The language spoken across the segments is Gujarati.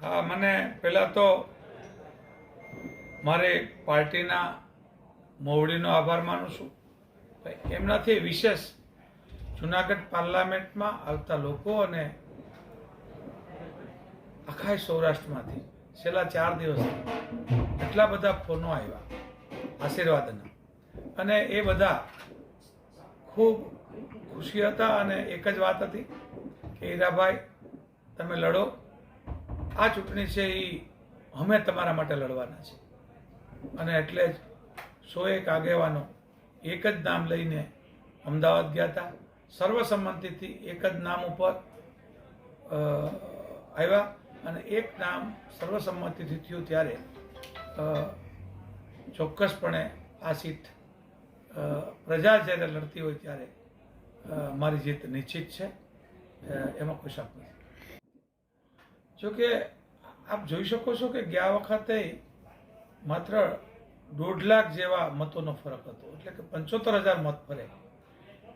હા, મને પહેલાં તો મારે પાર્ટીના મોવડીનો આભાર માનું છું. એમનાથી વિશેષ જુનાગઢ પાર્લામેન્ટમાં આવતા લોકો અને આખા સૌરાષ્ટ્રમાંથી છેલ્લા ચાર દિવસ એટલા બધા ફોનો આવ્યા આશીર્વાદના. અને એ બધા ખૂબ ખુશી હતા અને એક જ વાત હતી કે, હીરાભાઈ, તમે લડો. આ ચૂંટણી છે એ અમે તમારા માટે લડવાના છે અને એટલે જ સો એક આગેવાનો એક જ નામ લઈને અમદાવાદ ગયા હતા સર્વસંમતિથી એક જ નામ ઉપર આવ્યા અને એક નામ સર્વસંમતિથી થયું ત્યારે ચોક્કસપણે આ સીટ પ્રજા જ્યારે લડતી હોય ત્યારે મારી જીત નિશ્ચિત છે. એમાં કોઈ શક નથી. જોકે આપ જોઈ શકો છો કે ગયા વખતે માત્ર દોઢ લાખ જેવા મતોનો ફરક હતો. એટલે કે પંચોતેર હજાર મત ફરે.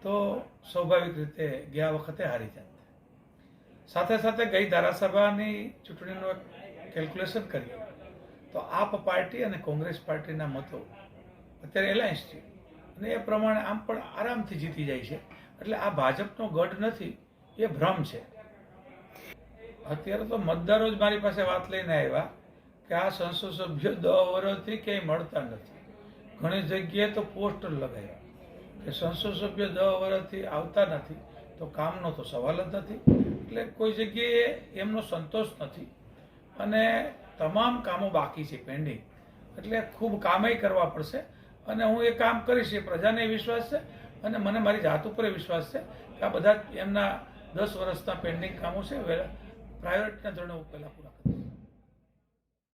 તો સ્વાભાવિક રીતે ગયા વખતે હારી જાત. સાથે સાથે ગઈ ધારાસભાની ચૂંટણીનું એક કેલ્ક્યુલેશન કર્યું. તો આપ પાર્ટી અને કોંગ્રેસ પાર્ટીના મતો અત્યારે એલાયન્સ છે. અને એ પ્રમાણે આમ પણ આરામથી જીતી જાય છે. એટલે આ ભાજપનો ગઢ નથી, એ ભ્રમ છે. અત્યારે તો મતદારો જ મારી પાસે વાત લઈને આવ્યા કે આ સંસદ સભ્યો દસ વર્ષથી ક્યાંય મળતા નથી. ઘણી જગ્યાએ તો પોસ્ટર લગાવ્યા કે સંસદ સભ્ય દસ વર્ષથી આવતા નથી, તો કામનો તો સવાલ જ નથી. એટલે કોઈ જગ્યાએ એમનો સંતોષ નથી. અને તમામ કામો બાકી છે પેન્ડિંગ એટલે ખૂબ કામેય કરવા પડશે. અને હું એ કામ કરીશ, એ પ્રજાને વિશ્વાસ છે અને મને મારી જાત ઉપર વિશ્વાસ છે કે આ બધા એમના દસ વર્ષના પેન્ડિંગ કામો છે પ્રાયોરિટીના ધોરણે પહેલાં પૂરા